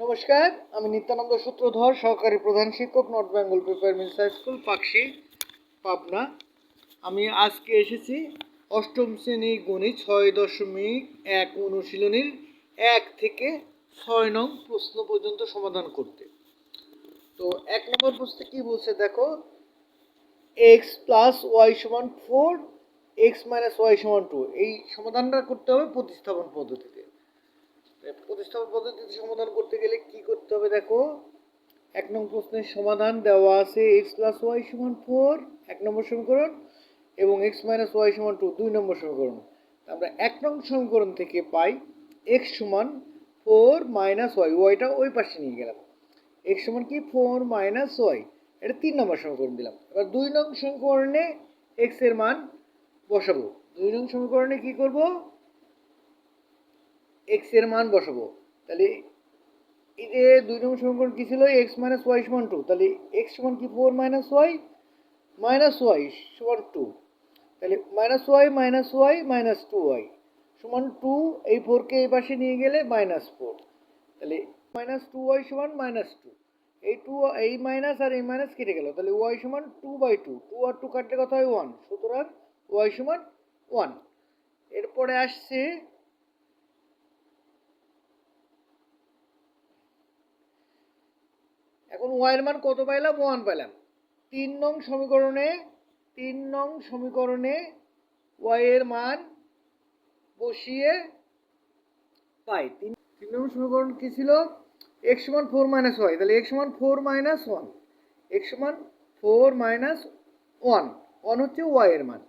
নমস্কার, আমি নিত্যানন্দ সূত্রধর, সহকারী প্রধান শিক্ষক নর্থ বেঙ্গল প্রিপারমেন্ট হাই স্কুল পাকশি পাবনা। আমি আজকে এসেছি অষ্টম শ্রেণি গণিত, ছয় দশমিক এক অনুশীলনীর এক থেকে ছয় নং প্রশ্ন পর্যন্ত সমাধান করতে। তো এক নম্বর প্রশ্নে কি বলছে দেখো? এক্স প্লাস ওয়াই সমান ফোর এক্স মাইনাস ওয়াই সমান টু এই সমাধানটা করতে হবে প্রতিস্থাপন পদ্ধতিতে। প্রতিস্থাপন পদ্ধতিতে সমাধান করতে গেলে কি করতে হবে দেখো? এক নম্বর প্রশ্নের সমাধান দেওয়া আছে এক্স প্লাস ওয়াই সমান ফোর এক নম্বর সমীকরণ এবং এক্স মাইনাস ওয়াই সমান টু দুই নম্বর সমীকরণ। আমরা এক নম্বর সমীকরণ থেকে পাই এক্স সমান ফোর মাইনাস ওয়াই ওয়াইটা ওই পাশে নিয়ে গেলাম। এক্স সমান কি? ফোর মাইনাস ওয়াই এটা তিন নম্বর সমীকরণ দিলাম। এবার দুই নং সমীকরণে এক্সের মান বসাবো। দুই নং সমীকরণে কি করব? এক্সের মান বসাবো। তাহলে এই যে দুই নম্বর সমীকরণ কি ছিল? এক্স মাইনাস ওয়াই সমান টু তাহলে এক্স সমান কি four minus y minus y সমান টু তাহলে minus y minus y minus two y সমান টু এই ফোরকে এই পাশে নিয়ে গেলে মাইনাস ফোর তাহলে মাইনাস টু ওয়াই সমান মাইনাস টু এই টু এই মাইনাস আর এই মাইনাস কেটে গেল। তাহলে ওয়াই সমান টু বাই টু টু আর টু কাটলে কথা হয় ওয়ান সুতরাং ওয়াই সমান ওয়ান এরপরে আসছে এখন ওয়াইয়ের মান কত পাইলাম? ওয়ান পাইলাম। তিন নং সমীকরণে, তিন নং সমীকরণে ওয়াইয়ের মান বসিয়ে পাই। তিন তিন নং সমীকরণ কী ছিল? এক্স সমান ফোর মাইনাস ওয়াই তাহলে এক্স সমান ফোর মাইনাস ওয়ান এক্স সমান ফোর মাইনাস ওয়ান ওয়ান হচ্ছে ওয়াইয়ের মান।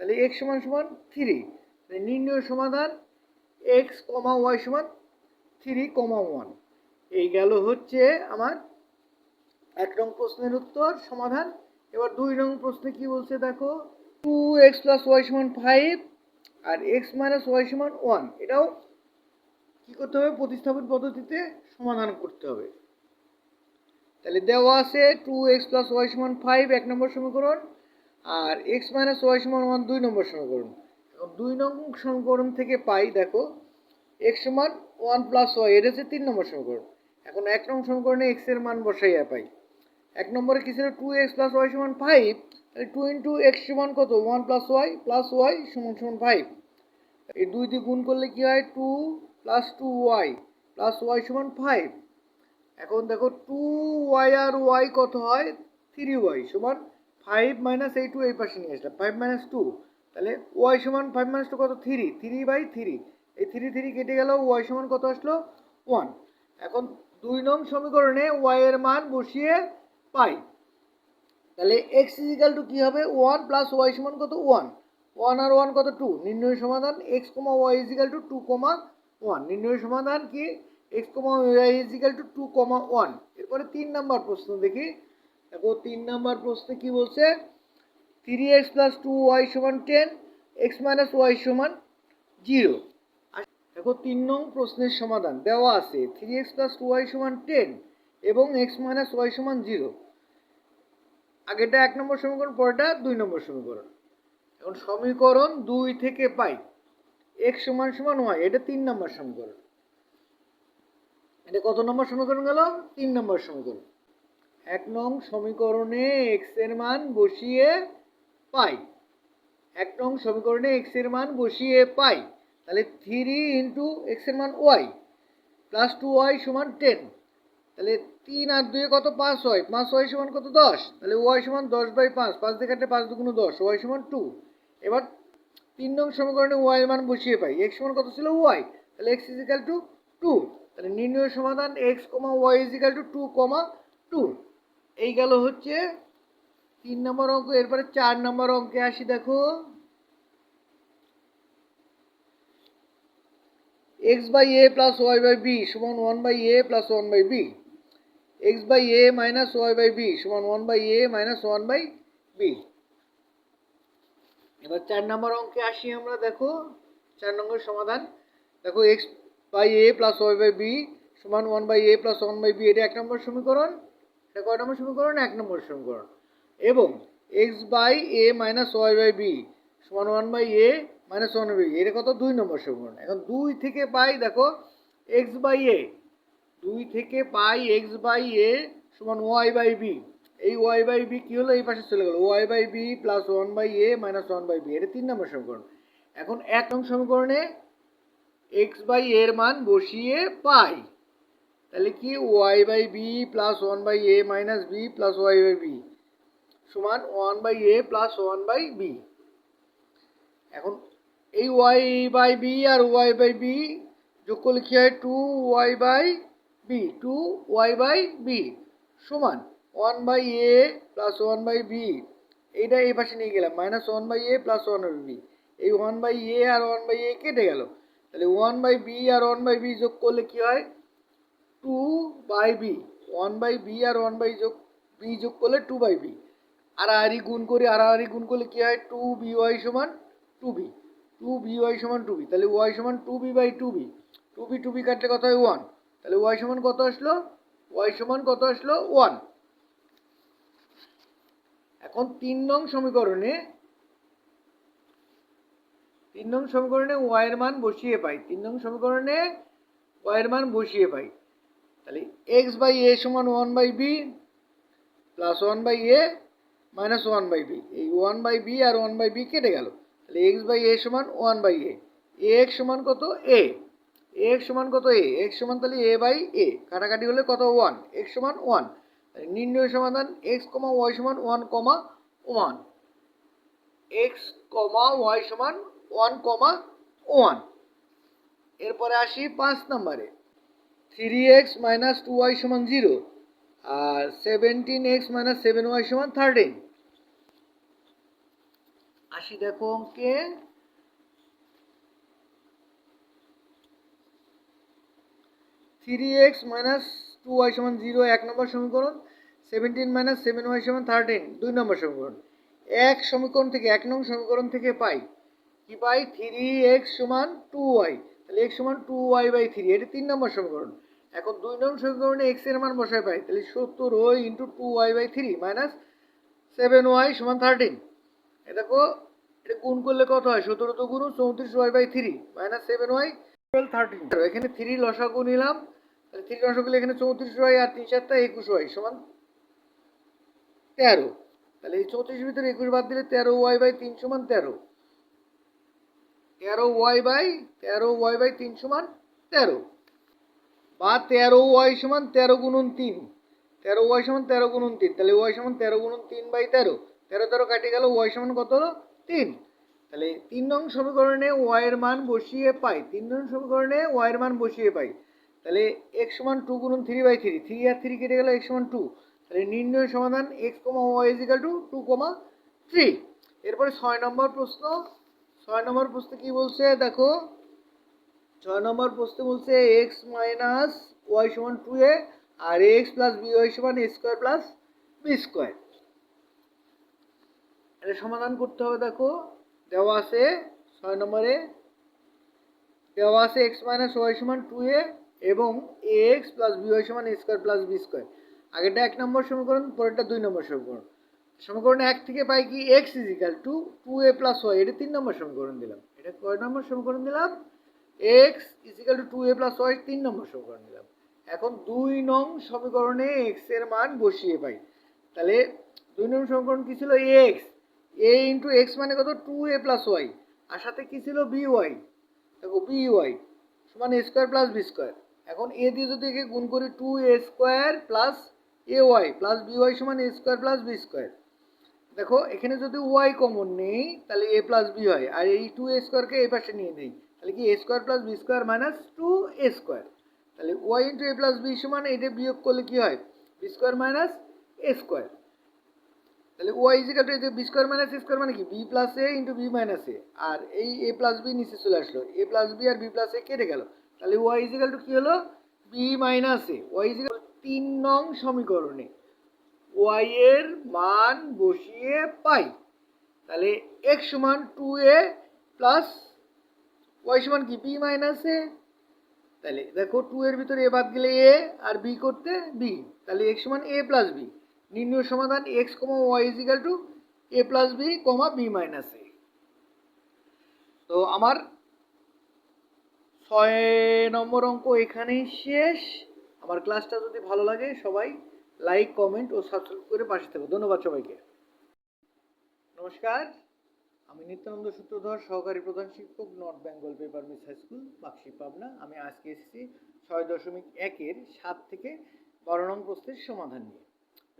তাহলে এক্স সমান সমান থ্রি তাহলে নির্ণয় সমাধান এক্স কমা ওয়াই সমান থ্রি কমা ওয়ান এই গেল হচ্ছে আমার এক নং প্রশ্নের উত্তর, সমাধান। এবার দুই নং প্রশ্নে কি বলছে দেখো? টু এক্স প্লাস ওয়াই সমান ফাইভ আর এক্স মাইনাস ওয়াই সমান ওয়ান। এটাও কি করতে হবে? প্রতিস্থাপন পদ্ধতিতে সমাধান করতে হবে। তাহলে দেওয়া আছে টু এক্স প্লাস ওয়াই সমান ফাইভ, এক নম্বর সমীকরণ, আর এক্স মাইনাস ওয়াই সমান ওয়ান, দুই নম্বর সমীকরণ। এখন দুই নং সমীকরণ থেকে পাই, দেখো, এক্স সমান ওয়ান প্লাস ওয়াই, এটা হচ্ছে তিন নম্বর সমীকরণ। এখন এক নং সমীকরণে এক্সের মান বসাইয়া পাই। এক নম্বরে কি ছিল? টু এক্স প্লাস ওয়াই সমান ফাইভ তাহলে টু ইন্টু এক্স সমান কত? One plus y plus y সমান সমান ফাইভ এই দুই দিয়ে গুণ করলে কী হয়? Two plus two y plus y সমান ফাইভ এখন দেখো টু ওয়াই আর ওয়াই কত হয়? থ্রি ওয়াই সমান ফাইভ মাইনাস এই টু এই পাশে নিয়ে আসলাম ফাইভ মাইনাস টু তাহলে ওয়াই সমান ফাইভ মাইনাস টু কত? থ্রি থ্রি বাই থ্রি এই থ্রি থ্রি কেটে গেল ওয়াই সমান কত আসলো? ওয়ান এখন দুই নং সমীকরণে ওয়াই এর মান বসিয়ে পাই। তাহলে এক্স ইজিক্যাল টু কী হবে? ওয়ান প্লাস ওয়াই সমান কত? ওয়ান ওয়ান আর ওয়ান কত? টু নির্ণয় সমাধান x comma y equal to two comma one নির্ণয় সমাধান কি? X comma y equal to two comma one এরপরে তিন নাম্বার প্রশ্ন দেখি। দেখো, তিন নাম্বার প্রশ্নে কি বলছে? Three x plus two y সমান টেন এক্স মাইনাস ওয়াই সমান জিরো দেখো, তিন নং প্রশ্নের সমাধান দেওয়া আছে। Three x plus two y সমান টেন এবং এক্স মাইনাস ওয়াই সমান জিরো আগেটা এক নম্বর সমীকরণ, পরেরটা দুই নম্বর সমীকরণ। এখন সমীকরণ দুই থেকে পাই। এক্স সমান সমান ওয়াই এটা তিন নম্বর সমীকরণ। এটা কত নম্বর সমীকরণ গেল? তিন নম্বর সমীকরণ। এক নং সমীকরণে এক্সের মান বসিয়ে পাই। এক নং সমীকরণে এক্সের মান বসিয়ে পাই। তাহলে থ্রি ইন্টু এক্সের মান ওয়াই প্লাস টু ওয়াই সমান টেন তাহলে তিন আর দুয়ে কত? পাঁচ হয়। পাঁচ ওয়াই সমান কত? দশ। তাহলে ওয়াই সমান দশ বাই পাঁচ। পাঁচ দিয়ে কাটলে পাঁচ দুগুণ দশ। ওয়াই সমান টু। এবার তিন নং সমীকরণে ওয়াই মান বসিয়ে পাই। এক্স সমান কত ছিল? ওয়াই। তাহলে এক্স ইজিক্যাল টু টু তাহলে নির্ণয় সমাধান x comma y equal to two comma two এই গেল হচ্ছে তিন নম্বর অঙ্ক। এরপরে চার নম্বর অঙ্কে আসি দেখো। X by a plus y by b সমান one by a plus one by b. X by a minus y by b সমান one by a minus one by b এবার চার নম্বর অঙ্কে আসি আমরা, দেখো, চার নম্বর সমাধান। দেখো x by a plus y by b সমান one by a plus one by b এটা এক নম্বর সমীকরণ। এটা কয় নম্বর সমীকরণ? এক নম্বর সমীকরণ। এবং x by a minus y by b সমান one by a minus one by এটা কত? দুই নম্বর সমীকরণ। এখন দুই থেকে পাই, দেখো এক্স বাই এ দুই থেকে পাই এক্স বাই এ সমান ওয়াই বাই বি এই ওয়াই বাই বি কী হলো? এই পাশে চলে গেল। Y by b plus one by a minus one by b এটা তিন নম্বর সমীকরণ। এখন এক নম্বর সমীকরণে এক্স বাই এর মান বসিয়ে পাই। তাহলে কি? Y by b plus one by a minus b plus y by b সমান one by a plus one by b এখন এই ওয়াই বাই বি আর ওয়াই বাই বি যোগ করলে কী হয়? Two y by b two y by b সমান one by a plus one by b এইটা এই পাশে নিয়ে গেলাম minus one by a plus one by b এই ওয়ান বাই এ আর ওয়ান বাই এ কেটে গেল। তাহলে ওয়ান বাই বি আর ওয়ান বাই বি যোগ করলে কী হয়? Two by b one by b R one by যোগ বি যোগ করলে টু বাই বি আড়াআড়ি গুণ করে, আড়াআড়ি গুণ করলে কী হয়? টু বি ওয়াই সমান two b two b y সমান টু বি তাহলে ওয়াই সমান two b by two b two b two b কাটলে কত হয়? ওয়ান তাহলে ওয়াই সমান কত আসলো? ওয়াই সমান কত আসলো? ওয়ান এখন তিন নং সমীকরণে, তিন নং সমীকরণে ওয়াইয়ের মান বসিয়ে পাই। তিন নং সমীকরণে ওয়াইয়ের মান বসিয়ে পাই। তাহলে এক্স বাই এ সমান one by b plus one by a minus one by b এই ওয়ান বাই বি আর ওয়ান বাই বি কেটে গেল। তাহলে এক্স বাই এ সমান ওয়ান বাই এ এক্স সমান কত? এ এক্স সমান কত এ? এক্স সমান তাহলে এ বাই এ। কাটাকাটি হলে কত? ওয়ান। এক্স সমান ওয়ান। নির্ণয় সমাধান এক্স কমা ওয়াই সমান one comma one. X comma y সমান ওয়ান কমা ওয়ান। এরপরে আসি পাঁচ নম্বরে। Three x minus two y সমান জিরো আর seventeen x minus seven y সমান থার্টিন। আসি দেখো অঙ্কে। Three x minus two y সমান জিরো এক নম্বর সমীকরণ সেভেন্টিন মাইনাস সেভেন ওয়াই সমান থার্টিন দুই নম্বর সমীকরণ। এক সমীকরণ থেকে এক নং সমীকরণ থেকে পাই। কি পাই? থ্রি এক্স সমান টু ওয়াই তাহলে এক্স সমান টু ওয়াই বাই থ্রি এটা তিন নম্বর সমীকরণ। এখন দুই নম্বর সমীকরণে এক্সের মান বসায় পাই, তাহলে সত্তর y into two y by three minus seven y সমান থার্টিন এ দেখো, এটা গুণ করলে কত হয়? সতেরো তো গুণ চৌত্রিশ y by three minus seven y twelve thirteen এখানে থ্রি লসাগু নিলাম তাহলে থ্রি লসাগু এখানে চৌত্রিশ ওয়াই আর তিন চারটা একুশ ওয়াই সমান তেরো। তাহলে এই চৌত্রিশের ভিতরে একুশ বাদ দিলে তেরো ওয়াই বাই তিন সমান তেরো। তেরো ওয়াই বাই, তেরো ওয়াই বাই তিন সমান তেরো। বা তেরো ওয়াই সমান তেরো গুণন তিন। তেরো ওয়াই সমান তেরো গুণন তিন, তাহলে ওয়াই সমান তেরো গুণন তিন বাই তেরো। তেরো তেরো কাটে গেল, ওয়াই সমান কত তিন। তাহলে তিন নং সমীকরণে ওয়াইয়ের মান বসিয়ে পাই, তিন নং সমীকরণে ওয়াইয়ের মান বসিয়ে পাই। তাহলে এক্স সমান টু গুণন থ্রি বাই থ্রি থ্রি আর থ্রি কেটে গেল এক্স সমান টু তাহলে নির্ণয় সমাধান x comma y equal to two comma three এরপরে ছয় নম্বর প্রশ্ন, ছয় নম্বর প্রশ্নে কি বলছে? দেখো, ছয় নম্বর প্রশ্নে বলছে এক্স মাইনাস ওয়াই সমান টু এ আর এক্স প্লাস বি ওয়াই সমান a square plus b square এটা সমাধান করতে হবে, দেখো, দেওয়া আছে, ছয় নম্বরে, দেওয়া আছে এক্স মাইনাস ওয়াই সমান টু এ এবং a x plus b y সমান a square plus b square আগেরটা এক নম্বর সমীকরণ, পরেরটা দুই নম্বর সমীকরণ। সমীকরণ এক থেকে পাই কি? X equal to two a plus y এটা তিন নম্বর সমীকরণ দিলাম। এটা কয় নম্বর সমীকরণ দিলাম? X equal to two a plus y তিন নম্বর সমীকরণ দিলাম। এখন দুই নং সমীকরণে এক্সের মান বসিয়ে পাই। তাহলে দুই নং সমীকরণ কি ছিল? এক্স এ ইন্টু এক্স মানে কত? টু এ প্লাস ওয়াই আর সাথে কি ছিল? বি ওয়াই দেখো বি ওয়াই সমান a square plus b square এখন এ দিয়ে যদি একে গুণ করি two a square plus a y plus b y সমান a square plus b square দেখো, এখানে যদি ওয়াই কমন নেই, তাহলে এ প্লাস বি হয়। আর এই টু এ স্কোয়ারকে এই পাশে নিয়ে নেই। তাহলে কি a square plus b square minus two a square তাহলে y into a plus b সমান এটা বিয়োগ করলে কি হয়? B square minus a square তাহলে y equal to b square minus a square মানে কি? B plus a into b minus a আর এই এ প্লাস বি নিচে চলে আসলো। এ প্লাস বি আর বি প্লাস এ কেটে গেল। তাহলে ওয়াই ইজিক্যাল টু কী হলো? B minus a y equal তিন নং সমীকরণে। ওয়াই এর মান বসিয়ে পাই। তাহলে এক্স সমান টু এ প্লাস ওয়াই সমান কি? বি মাইনাস এ তাহলে দেখো টু এর ভিতরে এ বাদ গেলে এ আর বি করতে বি তাহলে এক্স সমান এ প্লাস বি নির্ণয় সমাধান x comma y equal to a plus b comma b minus a তো আমার ছয় নম্বর অঙ্ক এখানেই শেষ। আমার ক্লাসটা যদি ভালো লাগে সবাই লাইক কমেন্ট ও সাবস্ক্রাইব করে পাশে থাকো। ধন্যবাদ সবাইকে। নমস্কার। আমি নিত্যানন্দ সূত্রধর, সহকারী প্রধান শিক্ষক north Bengal paper miss high school বাক্সি Pabna. আমি আজকে এসেছি ছয় দশমিক একের সাত থেকে বারো নং প্রশ্নের সমাধান নিয়ে।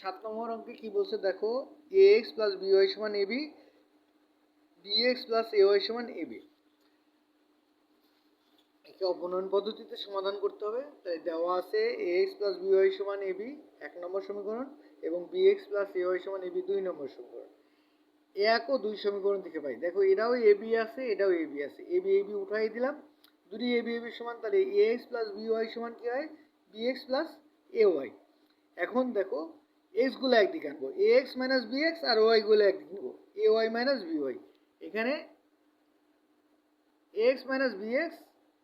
সাত নম্বর অঙ্কে কী বলছে দেখো? A x plus b y সমান a b b x plus a y সমান এবি একে অপনয়ন পদ্ধতিতে সমাধান করতে হবে। তাই দেওয়া আছে a x plus b y সমান এবি এক নম্বর সমীকরণ, এবং b x plus a y সমান এবি দুই নম্বর সমীকরণ। এক ও দুই সমীকরণ থেকে পাই। দেখো, এটাও এ বি আছে, এটাও এ বি আছে। এ বি এ বি উঠাই দিলাম। দুটি এ বি এ বি সমান, তাহলে a x plus b y সমান কী হয়? B x plus a y এখন দেখো এক্সগুলো একদিকে আনব। A x minus b x আর ওয়াইগুলো একদিকে নেব a y minus b y এখানে x minus b x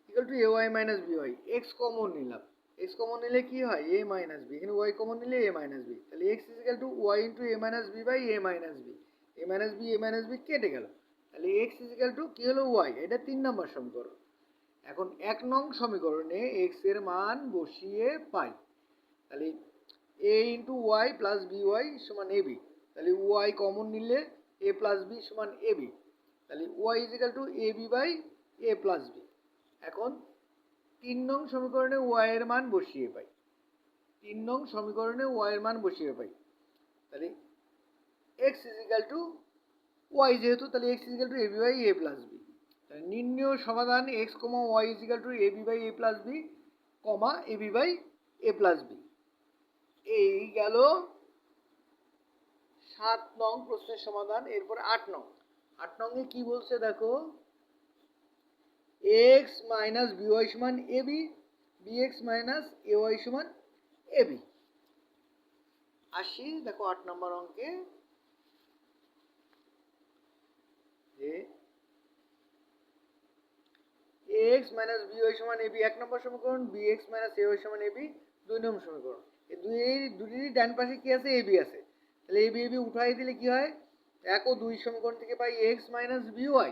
equal to a y minus b y x common নিলাম। এক্স কমন নিলে কি হয়? এ মাইনাস বি এখানে ওয়াই কমন নিলে এ মাইনাস বি তাহলে x equal to y into a minus b by a minus b a minus b a minus b কেটে গেল। তাহলে এক্স ইজিক্যাল টু কী হলো? ওয়াই এটা তিন নম্বর সমীকরণ। এখন এক নং সমীকরণে এক্সের মান বসিয়ে পাই। তাহলে A into Y plus B Y সমান এ বি তাহলে ওয়াই কমন নিলে এ প্লাস বি সমান এ বি তাহলে Y is equal to A B by A plus B এখন তিন নং সমীকরণে ওয়াই এর মান বসিয়ে পাই। তিন নং সমীকরণে ওয়াই এর মান বসিয়ে পাই। তাহলে এক্স ইজিক্যাল টু ওয়াই যেহেতু, তাহলে X equal to A B by A plus B তাহলে নির্ণয় সমাধান X comma Y equal to A B by A plus B comma A B by A plus B এই গেল সাত নং প্রশ্নের সমাধান, এরপর আট নং। আট নংয়ে কি বলছে দেখো? এক্স মাইনাস বি ওয়াই সমান A B B X minus A Y সমান এ বি আসি, দেখো আট নম্বর অঙ্কে। যে এক্স মাইনাস বি ওয়াই সমান এ বি এক নম্বর সমীকরণ B X minus A Y সমান এ বি দুই নম্বর সমীকরণ। এই দুই দুটিরই ডান পাশে কি আছে? এ বি আছে। তাহলে এ বি এ বি উঠাই দিলে কি হয়? এক ও দুই সমীকরণ থেকে পাই এক্স মাইনাস বি ওয়াই